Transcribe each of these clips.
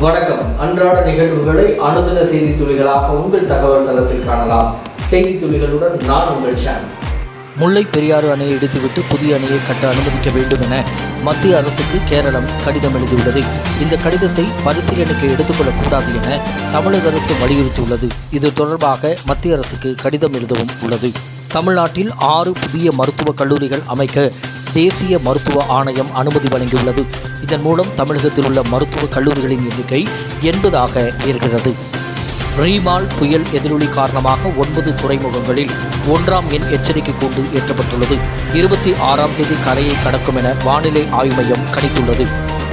வணக்கம். அன்றாட நிகழ்வுகளை அனுதின செய்தி துளிகளாக உங்கள் தகவல் தளத்தில் காணலாம். செய்தி துளிகளுடன் நான் உங்கள் சாம் முல்லை பெரியாறு அணையை இடித்துவிட்டு புதிய அணையை கட்ட அனுமதிக்க வேண்டும் என மத்திய அரசுக்கு கேரளம் கடிதம் எழுதியுள்ளது. இந்த கடிதத்தை பரிசீலனைக்கு எடுத்துக்கொள்ளக்கூடாது என தமிழக அரசு வலியுறுத்தியுள்ளது. இது தொடர்பாக மத்திய அரசுக்கு கடிதம் எழுதவும் உள்ளது. தமிழ்நாட்டில் ஆறு புதிய மருத்துவக் கல்லூரிகள் அமைக்க தேசிய மருத்துவ ஆணையம் அனுமதி வழங்கியுள்ளது. இதன் மூலம் தமிழகத்தில் உள்ள மருத்துவக் கல்லூரிகளின் எண்ணிக்கை எண்பதாக இருக்கிறது ரீமால் புயல் எதிரொலி காரணமாக ஒன்பது துறைமுகங்களில் ஒன்றாம் எண் எச்சரிக்கை கூண்டு ஏற்றப்பட்டுள்ளது. இருபத்தி ஆறாம் தேதி கரையை கடக்கும் என வானிலை ஆய்வு மையம் கணித்துள்ளது.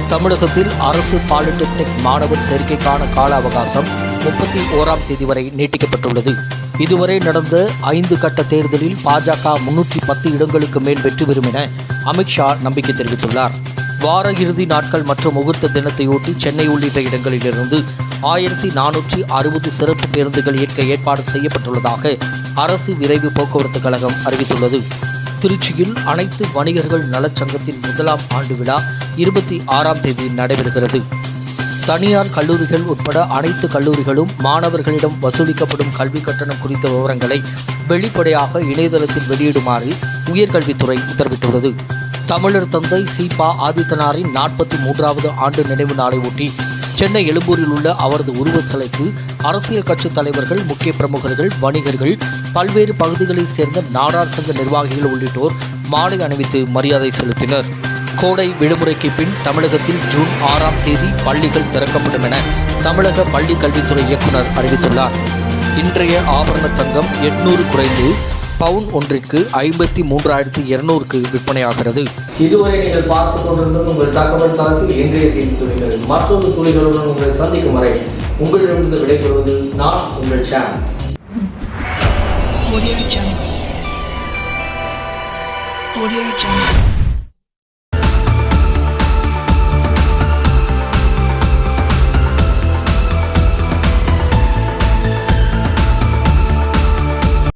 தமிழகத்தில் அரசு பாலிடெக்னிக் மாணவர் சேர்க்கைக்கான கால அவகாசம் முப்பத்தி ஓராம் தேதி வரை நீட்டிக்கப்பட்டுள்ளது. இதுவரை நடந்த ஐந்து கட்ட தேர்தலில் பாஜக முன்னூற்றி பத்து இடங்களுக்கு மேல் வெற்றி பெறும் என அமித்ஷா நம்பிக்கை தெரிவித்துள்ளார். வார இறுதி நாட்கள் மற்றும் முகூர்த்த தினத்தையொட்டி சென்னை உள்ளிட்ட இடங்களிலிருந்து ஆயிரத்தி நானூற்றி அறுபது சிறப்பு பேருந்துகள் இயக்க ஏற்பாடு செய்யப்பட்டுள்ளதாக அரசு விரைவு போக்குவரத்து கழகம் அறிவித்துள்ளது. திருச்சியில் அனைத்து வணிகர்கள் நலச்சங்கத்தின் முதலாம் ஆண்டு விழா இருபத்தி ஆறாம் தேதி நடைபெறுகிறது. தனியார் கல்லூரிகள் உட்பட அனைத்து கல்லூரிகளும் மாணவர்களிடம் வசூலிக்கப்படும் கல்வி கட்டணம் குறித்த விவரங்களை வெளிப்படையாக இணையதளத்தில் வெளியிடுமாறு உயர்கல்வித்துறை உத்தரவிட்டுள்ளது. தமிழர் தந்தை சீபா ஆதித்தனாரின் நாற்பத்தி மூன்றாவது ஆண்டு நினைவு நாளை ஒட்டி சென்னை எழும்பூரில் உள்ள அவரது உருவ சிலைக்கு அரசியல் கட்சித் தலைவர்கள் முக்கிய பிரமுகர்கள் வணிகர்கள் பல்வேறு பகுதிகளைச் சேர்ந்த நாடார் சங்க நிர்வாகிகள் உள்ளிட்டோர் மாலை அணிவித்து மரியாதை செலுத்தினர். கோடை விடுமுறைக்கு பின் தமிழகத்தில் ஜூன் ஆறாம் தேதி பள்ளிகள் திறக்கப்படும் என தமிழக பள்ளி கல்வித்துறை இயக்குனர் அறிவித்துள்ளார். இன்றைய ஆபரண தங்கம் எட்நூறு குறைந்து பவுன் ஒன்றிற்கு ஐம்பத்தி மூன்றாயிரத்தி இருநூறுக்கு விற்பனையாகிறது. இதுவரை நீங்கள் பார்த்து கொண்டிருந்தது உங்கள் தகவல் தளத்தில் இன்றைய செய்தி துளிகள் மற்றொரு துளிகளுடன் உங்களை சந்திக்கும் வரை உங்களிடமிருந்து விடைபெறுவது நான் உங்கள் சாம்